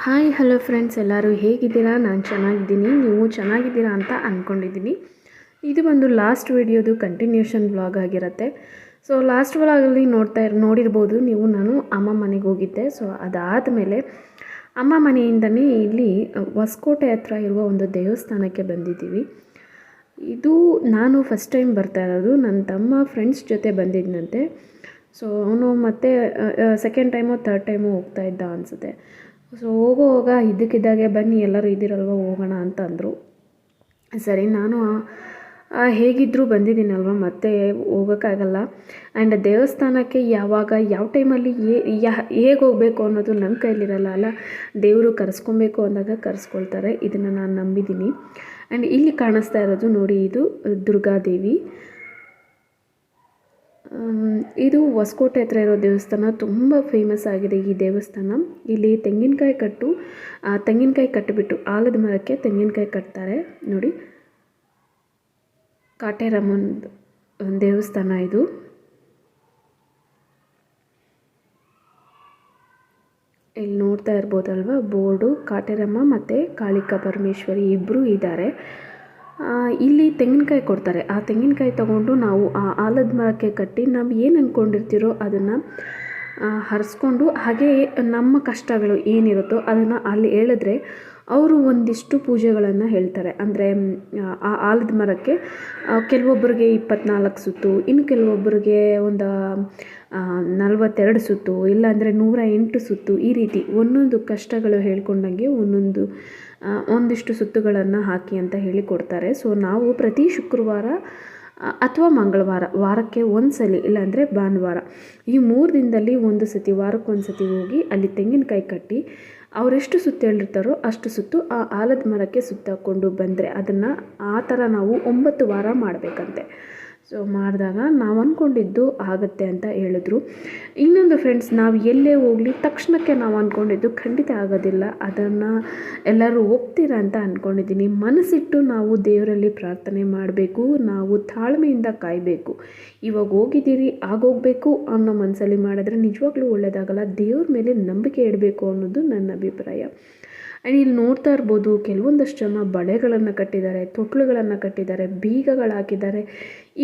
Hi hello friends ಎಲ್ಲರೂ ಹೇಗಿದ್ದೀರಾ? ನಾನು ಚೆನ್ನಾಗಿದ್ದೀನಿ. ನೀವು ಚೆನ್ನಾಗಿದ್ದೀರಾ ಅಂತ ಅಂದ್ಕೊಂಡಿದ್ದೀನಿ ಇದು ಒಂದು ಲಾಸ್ಟ್ ವಿಡಿಯೋದು ಕಂಟಿನ್ಯೂಷನ್ ಬ್ಲಾಗ್ ಆಗಿರುತ್ತೆ. ಸೊ ಲಾಸ್ಟ್ ವ್ಲಾಗಲ್ಲಿ ನೋಡ್ತಾ ನೋಡಿರ್ಬೋದು ನೀವು. ನಾನು ಅಮ್ಮ ಮನೆಗೆ ಹೋಗಿದ್ದೆ. ಸೊ ಅದಾದ ಮೇಲೆ ಅಮ್ಮ ಮನೆಯಿಂದನೇ ಇಲ್ಲಿ ಹೊಸಕೋಟೆ ಹತ್ರ ಇರುವ ಒಂದು ದೇವಸ್ಥಾನಕ್ಕೆ ಬಂದಿದ್ದೀವಿ. ಇದು ನಾನು ಫಸ್ಟ್ ಟೈಮ್ ಬರ್ತಾ ಇರೋದು. ನನ್ನ ತಮ್ಮ ಫ್ರೆಂಡ್ಸ್ ಜೊತೆ ಬಂದಿದ್ದನಂತೆ ಸೊ ಅವನು ಮತ್ತೆ ಸೆಕೆಂಡ್ ಟೈಮು ಥರ್ಡ್ ಟೈಮು ಹೋಗ್ತಾ ಇದ್ದ ಅನಿಸುತ್ತೆ. ಸೊ ಹೋಗುವಾಗ ಇದ್ದಕ್ಕಿದ್ದಾಗೆ ಬನ್ನಿ, ಎಲ್ಲರೂ ಇದ್ದೀರಲ್ವ, ಹೋಗೋಣ ಅಂತ ಅಂದರು. ಸರಿ, ನಾನು ಹೇಗಿದ್ದರೂ ಬಂದಿದ್ದೀನಲ್ವ, ಮತ್ತೆ ಹೋಗೋಕ್ಕಾಗಲ್ಲ. ಆ್ಯಂಡ್ ದೇವಸ್ಥಾನಕ್ಕೆ ಯಾವಾಗ, ಯಾವ ಟೈಮಲ್ಲಿ ಯಾ, ಹೇಗೆ ಹೋಗಬೇಕು ಅನ್ನೋದು ನನ್ನ ಕೈಲಿರಲ್ಲ ಅಲ್ಲ. ದೇವರು ಕರೆಸ್ಕೊಬೇಕು ಅಂದಾಗ ಕರೆಸ್ಕೊಳ್ತಾರೆ, ಇದನ್ನು ನಾನು ನಂಬಿದ್ದೀನಿ. ಆ್ಯಂಡ್ ಇಲ್ಲಿ ಕಾಣಿಸ್ತಾ ಇರೋದು ನೋಡಿ, ಇದು ದುರ್ಗಾದೇವಿ. ಇದು ಹೊಸಕೋಟೆ ಹತ್ರ ಇರೋ ದೇವಸ್ಥಾನ, ತುಂಬ ಫೇಮಸ್ ಆಗಿದೆ ಈ ದೇವಸ್ಥಾನ. ಇಲ್ಲಿ ತೆಂಗಿನಕಾಯಿ ಕಟ್ಟು, ಆ, ತೆಂಗಿನಕಾಯಿ ಕಟ್ಟಿಬಿಟ್ಟು ಆಲದ ಮರಕ್ಕೆ ತೆಂಗಿನಕಾಯಿ ಕಟ್ತಾರೆ. ನೋಡಿ, ಕಾಟೇರಮ್ಮನ ದೇವಸ್ಥಾನ ಇದು. ಇಲ್ಲಿ ನೋಡ್ತಾ ಇರ್ಬೋದಲ್ವ, ಬೋರ್ಡು, ಕಾಟೇರಮ್ಮ ಮತ್ತು ಕಾಳಿಕಾ ಪರಮೇಶ್ವರಿ ಇಬ್ಬರು ಇದ್ದಾರೆ. ಇಲ್ಲಿ ತೆಂಗಿನಕಾಯಿ ಕೊಡ್ತಾರೆ. ಆ ತೆಂಗಿನಕಾಯಿ ತಗೊಂಡು ನಾವು ಆ ಆಲದ ಮರಕ್ಕೆ ಕಟ್ಟಿ ನಾವು ಏನು ಅಂದ್ಕೊಂಡಿರ್ತೀರೋ ಅದನ್ನು ಹರಿಸ್ಕೊಂಡು ಹಾಗೆಯೇ ನಮ್ಮ ಕಷ್ಟಗಳು ಏನಿರುತ್ತೋ ಅದನ್ನು ಅಲ್ಲಿ ಹೇಳಿದ್ರೆ ಅವರು ಒಂದಿಷ್ಟು ಪೂಜೆಗಳನ್ನು ಹೇಳ್ತಾರೆ. ಅಂದರೆ ಆ ಆಲದ ಮರಕ್ಕೆ ಕೆಲವೊಬ್ಬರಿಗೆ ಇಪ್ಪತ್ನಾಲ್ಕು ಸುತ್ತು, ಇನ್ನು ಕೆಲವೊಬ್ಬರಿಗೆ ಒಂದು ನಲವತ್ತೆರಡು ಸುತ್ತು, ಇಲ್ಲಾಂದರೆ ನೂರ ಎಂಟು ಸುತ್ತು, ಈ ರೀತಿ ಒಂದೊಂದು ಕಷ್ಟಗಳು ಹೇಳ್ಕೊಂಡಂಗೆ ಒಂದೊಂದು ಒಂದಿಷ್ಟು ಸುತ್ತುಗಳನ್ನು ಹಾಕಿ ಅಂತ ಹೇಳಿ ಕೊಡ್ತಾರೆ. ಸೊ ನಾವು ಪ್ರತಿ ಶುಕ್ರವಾರ ಅಥವಾ ಮಂಗಳವಾರ, ವಾರಕ್ಕೆ ಒಂದು ಸಲ ಇಲ್ಲಾಂದರೆ ಭಾನುವಾರ, ಈ ಮೂರು ದಿನದಲ್ಲಿ ಒಂದು ಸತಿ ವಾರಕ್ಕೆ ಒಂದು ಸತಿ ಹೋಗಿ ಅಲ್ಲಿ ತೆಂಗಿನಕಾಯಿ ಕಟ್ಟಿ ಅವರೆಷ್ಟು ಸುತ್ತು ಹೇಳಿರ್ತಾರೋ ಅಷ್ಟು ಸುತ್ತು ಆ ಆಲದ ಮರಕ್ಕೆ ಸುತ್ತಾಕೊಂಡು ಬಂದರೆ ಅದನ್ನು ಆ ಥರ ನಾವು ಒಂಬತ್ತು ವಾರ ಮಾಡಬೇಕಂತೆ. ಸೊ ಮಾಡಿದಾಗ ನಾವು ಅಂದ್ಕೊಂಡಿದ್ದು ಆಗುತ್ತೆ ಅಂತ ಹೇಳಿದ್ರು. ಇನ್ನೊಂದು ಫ್ರೆಂಡ್ಸ್ ನಾವು ಎಲ್ಲೇ ಹೋಗಲಿ ತಕ್ಷಣಕ್ಕೆ ನಾವು ಅಂದ್ಕೊಂಡಿದ್ದು ಖಂಡಿತ ಆಗೋದಿಲ್ಲ. ಅದನ್ನು ಎಲ್ಲರೂ ಒಪ್ತೀರಾ ಅಂತ ಅಂದ್ಕೊಂಡಿದ್ದೀನಿ ಮನಸ್ಸಿಟ್ಟು ನಾವು ದೇವರಲ್ಲಿ ಪ್ರಾರ್ಥನೆ ಮಾಡಬೇಕು, ನಾವು ತಾಳ್ಮೆಯಿಂದ ಕಾಯಬೇಕು. ಇವಾಗ ಹೋಗಿದ್ದೀರಿ, ಆಗೋಗಬೇಕು ಅನ್ನೋ ಮನಸ್ಸಲ್ಲಿ ಮಾಡಿದ್ರೆ ನಿಜವಾಗ್ಲೂ ಒಳ್ಳೆಯದಾಗಲ್ಲ ದೇವ್ರ ಮೇಲೆ ನಂಬಿಕೆ ಇಡಬೇಕು ಅನ್ನೋದು ನನ್ನ ಅಭಿಪ್ರಾಯ. ಆ್ಯಂಡ್ ಇಲ್ಲಿ ನೋಡ್ತಾ ಇರ್ಬೋದು, ಕೆಲವೊಂದಷ್ಟು ಜನ ಬಳೆಗಳನ್ನು ಕಟ್ಟಿದ್ದಾರೆ, ತೊಟ್ಲುಗಳನ್ನು ಕಟ್ಟಿದ್ದಾರೆ, ಬೀಗಗಳು ಹಾಕಿದ್ದಾರೆ.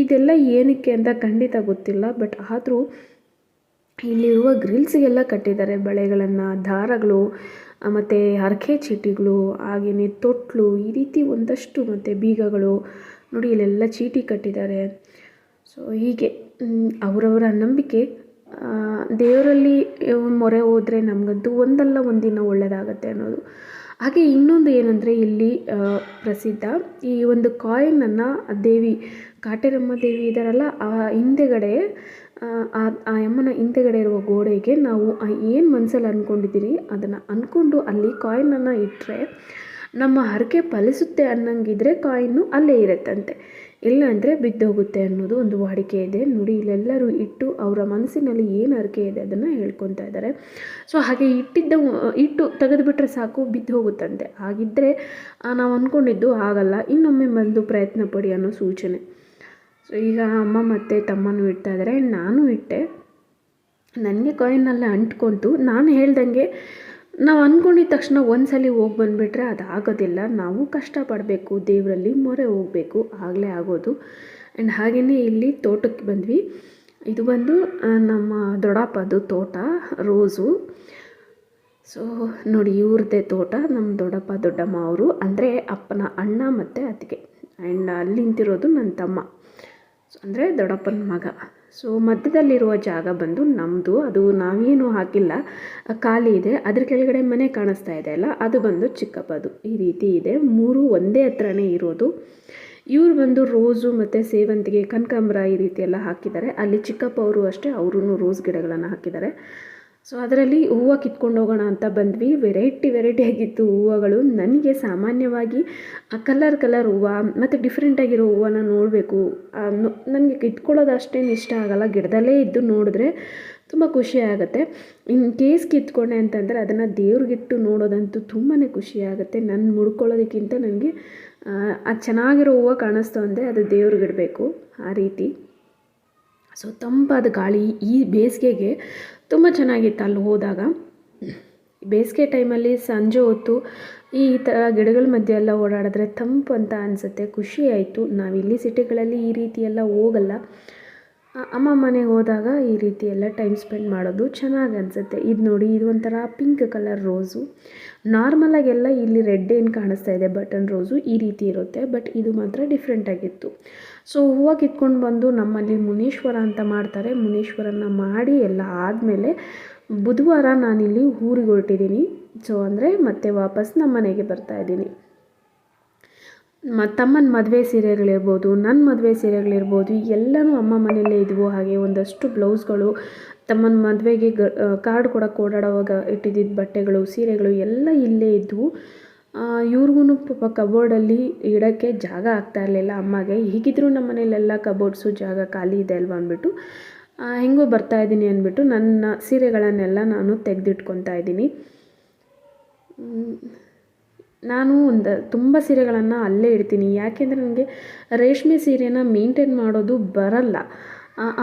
ಇದೆಲ್ಲ ಏನಕ್ಕೆ ಅಂತ ಖಂಡಿತ ಗೊತ್ತಿಲ್ಲ, ಬಟ್ ಆದರೂ ಇಲ್ಲಿರುವ ಗ್ರಿಲ್ಸ್ಗೆಲ್ಲ ಕಟ್ಟಿದ್ದಾರೆ ಬಳೆಗಳನ್ನು. ದಾರಗಳು ಮತ್ತು ಹರಕೆ ಚೀಟಿಗಳು, ಹಾಗೆಯೇ ತೊಟ್ಲು, ಈ ರೀತಿ ಒಂದಷ್ಟು ಮತ್ತು ಬೀಗಗಳು. ನೋಡಿ, ಇಲ್ಲೆಲ್ಲ ಚೀಟಿ ಕಟ್ಟಿದ್ದಾರೆ. ಸೊ ಹೀಗೆ ಅವರವರ ನಂಬಿಕೆ ದೇವರಲ್ಲಿ ಮೊರೆ ಹೋದರೆ ನಮಗಂತೂ ಒಂದಲ್ಲ ಒಂದಿನ ಒಳ್ಳೆಯದಾಗತ್ತೆ ಅನ್ನೋದು. ಹಾಗೆ ಇನ್ನೊಂದು ಏನಂದರೆ ಇಲ್ಲಿ ಪ್ರಸಿದ್ಧ ಈ ಒಂದು ಕಾಯಿನನ್ನು ದೇವಿ ಕಾಟೇರಮ್ಮ ದೇವಿ ಇದ್ದಾರಲ್ಲ ಆ ಹಿಂದೆಗಡೆ ಆ, ಆ ಅಮ್ಮನ ಹಿಂದೆಗಡೆ ಇರುವ ಗೋಡೆಗೆ ನಾವು ಏನು ಮನಸ್ಸಲ್ಲಿ ಅಂದ್ಕೊಂಡಿದ್ದೀರಿ ಅದನ್ನು ಅಂದ್ಕೊಂಡು ಅಲ್ಲಿ ಕಾಯಿನನ್ನು ಇಟ್ಟರೆ ನಮ್ಮ ಹರಕೆ ಫಲಿಸುತ್ತೆ ಅನ್ನಂಗಿದ್ರೆ ಕಾಯಿನು ಅಲ್ಲೇ ಇರುತ್ತಂತೆ. ಇಲ್ಲ ಅಂದರೆ ಬಿದ್ದೋಗುತ್ತೆ ಅನ್ನೋದು ಒಂದು ವಾಡಿಕೆ ಇದೆ. ನೋಡಿ, ಇಲ್ಲೆಲ್ಲರೂ ಇಟ್ಟು ಅವರ ಮನಸ್ಸಿನಲ್ಲಿ ಏನು ಅರಕೆ ಇದೆ ಅದನ್ನು ಹೇಳ್ಕೊತಾ ಇದ್ದಾರೆ. ಸೊ ಹಾಗೆ ಇಟ್ಟಿದ್ದ, ಇಟ್ಟು ತೆಗೆದುಬಿಟ್ರೆ ಸಾಕು ಬಿದ್ದು ಹೋಗುತ್ತಂತೆ ಹಾಗಿದ್ದರೆ ನಾವು ಅಂದ್ಕೊಂಡಿದ್ದು ಆಗಲ್ಲ ಇನ್ನೊಮ್ಮೆ ಬಂದು ಪ್ರಯತ್ನ ಪಡಿ ಅನ್ನೋ ಸೂಚನೆ. ಸೊ ಈಗ ಅಮ್ಮ ಮತ್ತು ತಮ್ಮನೂ ಇಡ್ತಾ ಇದ್ದಾರೆ. ನಾನು ಇಟ್ಟೆ. ನನಗೆ ಕಾಯಿನಲ್ಲೇ ಅಂಟ್ಕೊತು. ನಾನು ಹೇಳ್ದಂಗೆ ನಾವು ಅಂದ್ಕೊಂಡಿದ್ದ ತಕ್ಷಣ ಒಂದ್ಸಲಿ ಹೋಗಿ ಬಂದುಬಿಟ್ರೆ ಅದು ಆಗೋದಿಲ್ಲ. ನಾವು ಕಷ್ಟಪಡಬೇಕು, ದೇವರಲ್ಲಿ ಮೊರೆ ಹೋಗಬೇಕು, ಆಗಲೇ ಆಗೋದು. ಆ್ಯಂಡ್ ಹಾಗೆಯೇ ಇಲ್ಲಿ ತೋಟಕ್ಕೆ ಬಂದ್ವಿ. ಇದು ಬಂದು ನಮ್ಮ ದೊಡ್ಡಪ್ಪದು ತೋಟ, ರೋಸು. ಸೊ ನೋಡಿ ಇವ್ರದ್ದೇ ತೋಟ ನಮ್ಮ ದೊಡ್ಡಪ್ಪ, ದೊಡ್ಡಮ್ಮ ಅವರು. ಅಂದರೆ ಅಪ್ಪನ ಅಣ್ಣ ಮತ್ತು ಅತ್ತಿಗೆ. ಆ್ಯಂಡ್ ಅಲ್ಲಿ ನಿಂತಿರೋದು ನನ್ನ ತಮ್ಮ. ಸೊ ಅಂದರೆ ದೊಡ್ಡಪ್ಪನ ಮಗ. ಸೊ ಮಧ್ಯದಲ್ಲಿರುವ ಜಾಗ ಬಂದು ನಮ್ಮದು ಅದು ನಾವೇನು ಹಾಕಿಲ್ಲ. ಖಾಲಿ ಇದೆ. ಅದ್ರ ಕೆಳಗಡೆ ಮನೆ ಕಾಣಿಸ್ತಾ ಇದೆ ಅಲ್ಲ? ಅದು ಬಂದು ಚಿಕ್ಕಪ್ಪದು. ಈ ರೀತಿ ಇದೆ. ಮೂರು ಒಂದೇ ಹತ್ರನೇ ಇರೋದು. ಇವರು ಬಂದು ರೋಸು ಮತ್ತು ಸೇವಂತಿಗೆ, ಕನಕಾಂಬರ ಈ ರೀತಿ ಎಲ್ಲ ಹಾಕಿದ್ದಾರೆ. ಅಲ್ಲಿ ಚಿಕ್ಕಪ್ಪ ಅವರು ಅಷ್ಟೇ ಅವರು ರೋಸ್ ಗಿಡಗಳನ್ನು ಹಾಕಿದ್ದಾರೆ. ಸೊ ಅದರಲ್ಲಿ ಹೂವು ಕಿತ್ಕೊಂಡು ಹೋಗೋಣ ಅಂತ ಬಂದ್ವಿ. ವೆರೈಟಿ ವೆರೈಟಿ ಆಗಿತ್ತು ಹೂವುಗಳು. ನನಗೆ ಸಾಮಾನ್ಯವಾಗಿ ಕಲರ್ ಕಲರ್ ಹೂವು ಮತ್ತು ಡಿಫ್ರೆಂಟಾಗಿರೋ ಹೂವನ್ನು ನೋಡಬೇಕು. ನನಗೆ ಕಿತ್ಕೊಳ್ಳೋದು ಅಷ್ಟೇನು ಇಷ್ಟ ಆಗಲ್ಲ. ಗಿಡದಲ್ಲೇ ಇದ್ದು ನೋಡಿದ್ರೆ ತುಂಬ ಖುಷಿ ಆಗುತ್ತೆ. ಇನ್ ಕೇಸ್ ಕಿತ್ಕೊಂಡೆ ಅಂತಂದರೆ ಅದನ್ನು ದೇವ್ರಿಗಿಟ್ಟು ನೋಡೋದಂತೂ ತುಂಬಾ ಖುಷಿ ಆಗುತ್ತೆ. ನನ್ನ ಮುಡ್ಕೊಳ್ಳೋದಕ್ಕಿಂತ ನನಗೆ ಅದು ಚೆನ್ನಾಗಿರೋ ಹೂವು ಕಾಣಿಸ್ತು ಅಂದರೆ ಅದು ದೇವ್ರಿಗಿಡಬೇಕು. ಆ ರೀತಿ. ಸೊ ತಂಪಾದ ಗಾಳಿ ಈ ಬೇಸಿಗೆಗೆ ತುಂಬ ಚೆನ್ನಾಗಿತ್ತು ಅಲ್ಲಿ ಹೋದಾಗ. ಬೇಸಿಗೆ ಟೈಮಲ್ಲಿ ಸಂಜೆ ಹೊತ್ತು ಈ ಥರ ಗಿಡಗಳ ಮಧ್ಯೆ ಎಲ್ಲ ಓಡಾಡಿದ್ರೆ ತಂಪು ಅಂತ ಅನಿಸುತ್ತೆ, ಖುಷಿ ಆಯಿತು. ನಾವಿಲ್ಲಿ ಸಿಟಿಗಳಲ್ಲಿ ಈ ರೀತಿ ಎಲ್ಲ ಹೋಗಲ್ಲ. ಅಮ್ಮ ಮನೆಗೆ ಹೋದಾಗ ಈ ರೀತಿ ಎಲ್ಲ ಟೈಮ್ ಸ್ಪೆಂಡ್ ಮಾಡೋದು ಚೆನ್ನಾಗಿ ಅನಿಸುತ್ತೆ. ಇದು ನೋಡಿ, ಇದು ಒಂಥರ ಪಿಂಕ್ ಕಲರ್ ರೋಸು ನಾರ್ಮಲಾಗೆಲ್ಲ ಇಲ್ಲಿ ರೆಡ್ ಏನು ಕಾಣಿಸ್ತಾ ಇದೆ ಬಟನ್ ರೋಸು ಈ ರೀತಿ ಇರುತ್ತೆ ಬಟ್ ಇದು ಮಾತ್ರ ಡಿಫ್ರೆಂಟ್ ಆಗಿತ್ತು. ಸೊ ಹೂವು ಕಿತ್ಕೊಂಡು ಬಂದು ನಮ್ಮಲ್ಲಿ ಮುನೀಶ್ವರ ಅಂತ ಮಾಡ್ತಾರೆ. ಮುನೀಶ್ವರನ ಮಾಡಿ ಎಲ್ಲ ಆದಮೇಲೆ ಬುಧವಾರ ನಾನಿಲ್ಲಿ ಊರಿಗೆ ಹೊರಟಿದ್ದೀನಿ ಸೊ ಅಂದರೆ ಮತ್ತೆ ವಾಪಸ್ ನಮ್ಮ ಮನೆಗೆ ಬರ್ತಾ ಇದ್ದೀನಿ. ಮ, ತಮ್ಮನ ಮದುವೆ ಸೀರೆಗಳಿರ್ಬೋದು ನನ್ನ ಮದುವೆ ಸೀರೆಗಳಿರ್ಬೋದು, ಎಲ್ಲನೂ ಅಮ್ಮ ಮನೆಯಲ್ಲೇ ಇದ್ವು. ಹಾಗೆ ಒಂದಷ್ಟು ಬ್ಲೌಸ್ಗಳು ತಮ್ಮನ ಮದುವೆಗೆ ಗ ಕಾರ್ಡ್ ಕೊಡೋಕ್ಕೆ ಓಡಾಡೋವಾಗ ಇಟ್ಟಿದ್ದಿದ್ದ ಬಟ್ಟೆಗಳು, ಸೀರೆಗಳು ಎಲ್ಲ ಇಲ್ಲೇ ಇದ್ವು. ಇವ್ರಿಗೂ ಪಾಪ ಕಬೋರ್ಡಲ್ಲಿ ಇಡೋಕ್ಕೆ ಜಾಗ ಆಗ್ತಾ ಇರಲಿಲ್ಲ ಅಮ್ಮಗೆ. ಹೀಗಿದ್ರೂ ನಮ್ಮ ಮನೇಲೆಲ್ಲ ಕಬೋರ್ಡ್ಸು ಜಾಗ ಖಾಲಿ ಇದೆ ಅಲ್ವಾ ಅಂದ್ಬಿಟ್ಟು ಹೆಂಗೋ ಬರ್ತಾ ಇದ್ದೀನಿ ಅಂದ್ಬಿಟ್ಟು ನನ್ನ ಸೀರೆಗಳನ್ನೆಲ್ಲ ನಾನು ತೆಗೆದಿಟ್ಕೊತಾ ಇದ್ದೀನಿ. ನಾನು ಒಂದು ತುಂಬ ಸೀರೆಗಳನ್ನು ಅಲ್ಲೇ ಇಡ್ತೀನಿ. ಯಾಕೆಂದರೆ ನನಗೆ ರೇಷ್ಮೆ ಸೀರೆನ ಮೇಂಟೈನ್ ಮಾಡೋದು ಬರಲ್ಲ.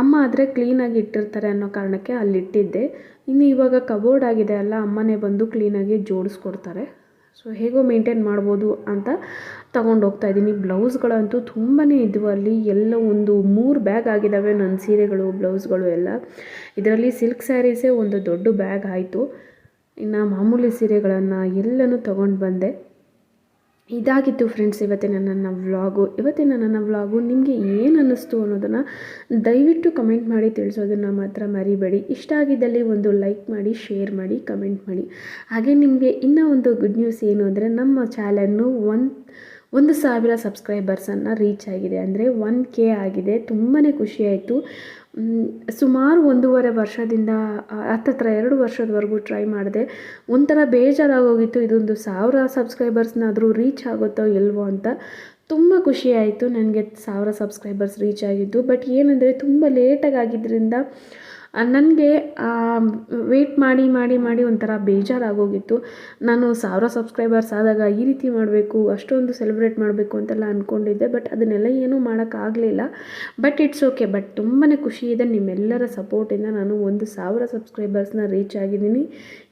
ಅಮ್ಮ ಆದರೆ ಕ್ಲೀನಾಗಿ ಇಟ್ಟಿರ್ತಾರೆ ಅನ್ನೋ ಕಾರಣಕ್ಕೆ ಅಲ್ಲಿಟ್ಟಿದ್ದೆ. ಇನ್ನು ಇವಾಗ ಕಬೋರ್ಡ್ ಆಗಿದೆ ಅಲ್ಲ, ಅಮ್ಮನೇ ಬಂದು ಕ್ಲೀನಾಗಿ ಜೋಡಿಸ್ಕೊಡ್ತಾರೆ. ಸೊ ಹೇಗೋ ಮೇಂಟೈನ್ ಮಾಡ್ಬೋದು ಅಂತ ತಗೊಂಡು ಹೋಗ್ತಾ ಇದ್ದೀನಿ. ಬ್ಲೌಸ್ಗಳಂತೂ ತುಂಬಾ ಇದ್ವು ಅಲ್ಲಿ. ಎಲ್ಲ ಒಂದು ಮೂರು ಬ್ಯಾಗ್ ಆಗಿದ್ದಾವೆ ನನ್ನ ಸೀರೆಗಳು, ಬ್ಲೌಸ್ಗಳು ಎಲ್ಲ. ಇದರಲ್ಲಿ ಸಿಲ್ಕ್ ಸ್ಯಾರೀಸೇ ಒಂದು ದೊಡ್ಡ ಬ್ಯಾಗ್ ಆಯಿತು. ಇನ್ನು ಮಾಮೂಲಿ ಸೀರೆಗಳನ್ನು ಎಲ್ಲನೂ ತೊಗೊಂಡು ಬಂದೆ. ಇದಾಗಿತ್ತು ಫ್ರೆಂಡ್ಸ್ ಇವತ್ತಿನ ನನ್ನ ವ್ಲಾಗು ಇವತ್ತಿನ ನನ್ನ ವ್ಲಾಗು ನಿಮಗೆ ಏನು ಅನ್ನಿಸ್ತು ಅನ್ನೋದನ್ನು ದಯವಿಟ್ಟು ಕಮೆಂಟ್ ಮಾಡಿ, ತಿಳಿಸೋದನ್ನು ಮಾತ್ರ ಮರಿಬೇಡಿ. ಇಷ್ಟ ಆಗಿದ್ದಲ್ಲಿ ಒಂದು ಲೈಕ್ ಮಾಡಿ ಶೇರ್ ಮಾಡಿ ಕಮೆಂಟ್ ಮಾಡಿ. ಹಾಗೆ ನಿಮಗೆ ಇನ್ನೂ ಒಂದು ಗುಡ್ ನ್ಯೂಸ್ ಏನು ಅಂದರೆ, ನಮ್ಮ ಚಾನಲ್ನು ಒಂದು ಒಂದು ಸಾವಿರ ಸಬ್ಸ್ಕ್ರೈಬರ್ಸನ್ನು ರೀಚ್ ಆಗಿದೆ. ಅಂದರೆ ಒನ್ ಕೆ ಆಗಿದೆ. ತುಂಬಾ ಖುಷಿಯಾಯಿತು ಸುಮಾರು ಒಂದೂವರೆ ವರ್ಷದಿಂದ ಹತ್ತತ್ರ ಎರಡು ವರ್ಷದವರೆಗೂ ಟ್ರೈ ಮಾಡಿದೆ. ಒಂಥರ ಬೇಜಾರಾಗೋಗಿತ್ತು, ಇದೊಂದು ಸಾವಿರ ಸಬ್ಸ್ಕ್ರೈಬರ್ಸ್ನಾದರೂ ರೀಚ್ ಆಗುತ್ತೋ ಇಲ್ವೋ ಅಂತ. ತುಂಬ ಖುಷಿ ಆಯಿತು, ನನಗೆ ಸಾವಿರ ಸಬ್ಸ್ಕ್ರೈಬರ್ಸ್ ರೀಚ್ ಆಗಿದ್ದು. ಬಟ್ ಏನಂದರೆ, ತುಂಬ ಲೇಟಾಗಿ ಆಗಿದ್ದರಿಂದ ನನಗೆ ವೇಟ್ ಮಾಡಿ ಮಾಡಿ ಮಾಡಿ ಒಂಥರ ಬೇಜಾರಾಗೋಗಿತ್ತು. ನಾನು ಸಾವಿರ ಸಬ್ಸ್ಕ್ರೈಬರ್ಸ್ ಆದಾಗ ಈ ರೀತಿ ಮಾಡಬೇಕು, ಅಷ್ಟೊಂದು ಸೆಲೆಬ್ರೇಟ್ ಮಾಡಬೇಕು ಅಂತೆಲ್ಲ ಅಂದ್ಕೊಂಡಿದ್ದೆ ಬಟ್ ಅದನ್ನೆಲ್ಲ ಏನೂ ಮಾಡೋಕ್ಕಾಗಲಿಲ್ಲ ಬಟ್ ಇಟ್ಸ್ ಓಕೆ ಬಟ್ ತುಂಬಾ ಖುಷಿ ಇದೆ, ನಿಮ್ಮೆಲ್ಲರ ಸಪೋರ್ಟಿಂದ ನಾನು ಒಂದು ಸಾವಿರ ಸಬ್ಸ್ಕ್ರೈಬರ್ಸ್ನ ರೀಚ್ ಆಗಿದ್ದೀನಿ.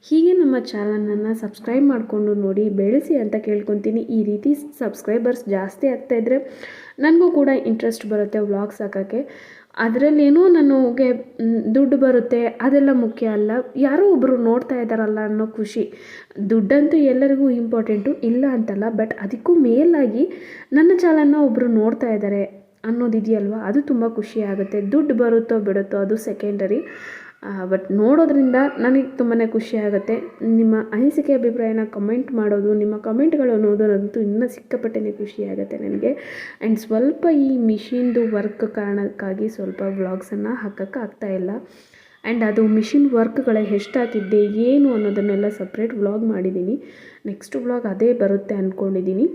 ಹೀಗೆ ನಮ್ಮ ಚಾನಲನ್ನು ಸಬ್ಸ್ಕ್ರೈಬ್ ಮಾಡಿಕೊಂಡು ನೋಡಿ, ಬೆಳೆಸಿ ಅಂತ ಕೇಳ್ಕೊತೀನಿ. ಈ ರೀತಿ ಸಬ್ಸ್ಕ್ರೈಬರ್ಸ್ ಜಾಸ್ತಿ ಆಗ್ತಾಯಿದ್ರೆ ನನಗೂ ಕೂಡ ಇಂಟ್ರೆಸ್ಟ್ ಬರುತ್ತೆ ವ್ಲಾಗ್ಸ್ ಹಾಕೋಕ್ಕೆ ಅದರಲ್ಲೇನೋ ನನಗೆ ದುಡ್ಡು ಬರುತ್ತೆ, ಅದೆಲ್ಲ ಮುಖ್ಯ ಅಲ್ಲ. ಯಾರೋ ಒಬ್ಬರು ನೋಡ್ತಾ ಇದ್ದಾರಲ್ಲ ಅನ್ನೋ ಖುಷಿ. ದುಡ್ಡಂತೂ ಎಲ್ಲರಿಗೂ ಇಂಪಾರ್ಟೆಂಟು ಇಲ್ಲ ಅಂತಲ್ಲ ಬಟ್ ಅದಕ್ಕೂ ಮೇಲಾಗಿ ನನ್ನ ಚಾಲನ್ನು ಒಬ್ಬರು ನೋಡ್ತಾ ಇದ್ದಾರೆ ಅನ್ನೋದಿದೆಯಲ್ವ? ಅದು ತುಂಬ ಖುಷಿ ಆಗುತ್ತೆ. ದುಡ್ಡು ಬರುತ್ತೋ ಬಿಡುತ್ತೋ ಅದು ಸೆಕೆಂಡರಿ ಬಟ್ ನೋಡೋದ್ರಿಂದ ನನಗೆ ತುಂಬಾ ಖುಷಿ ಆಗುತ್ತೆ. ನಿಮ್ಮ ಅನಿಸಿಕೆ ಅಭಿಪ್ರಾಯನ ಕಮೆಂಟ್ ಮಾಡೋದು, ನಿಮ್ಮ ಕಮೆಂಟ್ಗಳು ಅನ್ನೋದರಂತೂ ಇನ್ನೂ ಸಿಕ್ಕಾಪಟ್ಟೆ ಖುಷಿ ಆಗುತ್ತೆ ನನಗೆ. ಆ್ಯಂಡ್ ಸ್ವಲ್ಪ ಈ ಮಿಷಿನ್ದು ವರ್ಕ್ ಕಾರಣಕ್ಕಾಗಿ ಸ್ವಲ್ಪ ವ್ಲಾಗ್ಸನ್ನು ಹಾಕೋಕ್ಕೆ ಇಲ್ಲ. ಆ್ಯಂಡ್ ಅದು ಮಿಷಿನ್ ವರ್ಕ್ಗಳೇ ಎಷ್ಟಾಗ್ತಿದ್ದೆ, ಏನು ಅನ್ನೋದನ್ನೆಲ್ಲ ಸಪ್ರೇಟ್ ವ್ಲಾಗ್ ಮಾಡಿದ್ದೀನಿ ನೆಕ್ಸ್ಟ್ ವ್ಲಾಗ್ ಅದೇ ಬರುತ್ತೆ ಅಂದ್ಕೊಂಡಿದ್ದೀನಿ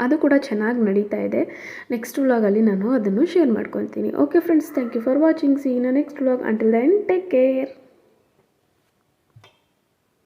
ಅದು ಕೂಡ ಚೆನ್ನಾಗಿ ನಡೀತಾ ಇದೆ. ನೆಕ್ಸ್ಟ್ ವ್ಲಾಗಲ್ಲಿ ನಾನು ಅದನ್ನು ಶೇರ್ ಮಾಡ್ಕೊತೀನಿ okay friends thank you for watching see in next vlog until then take care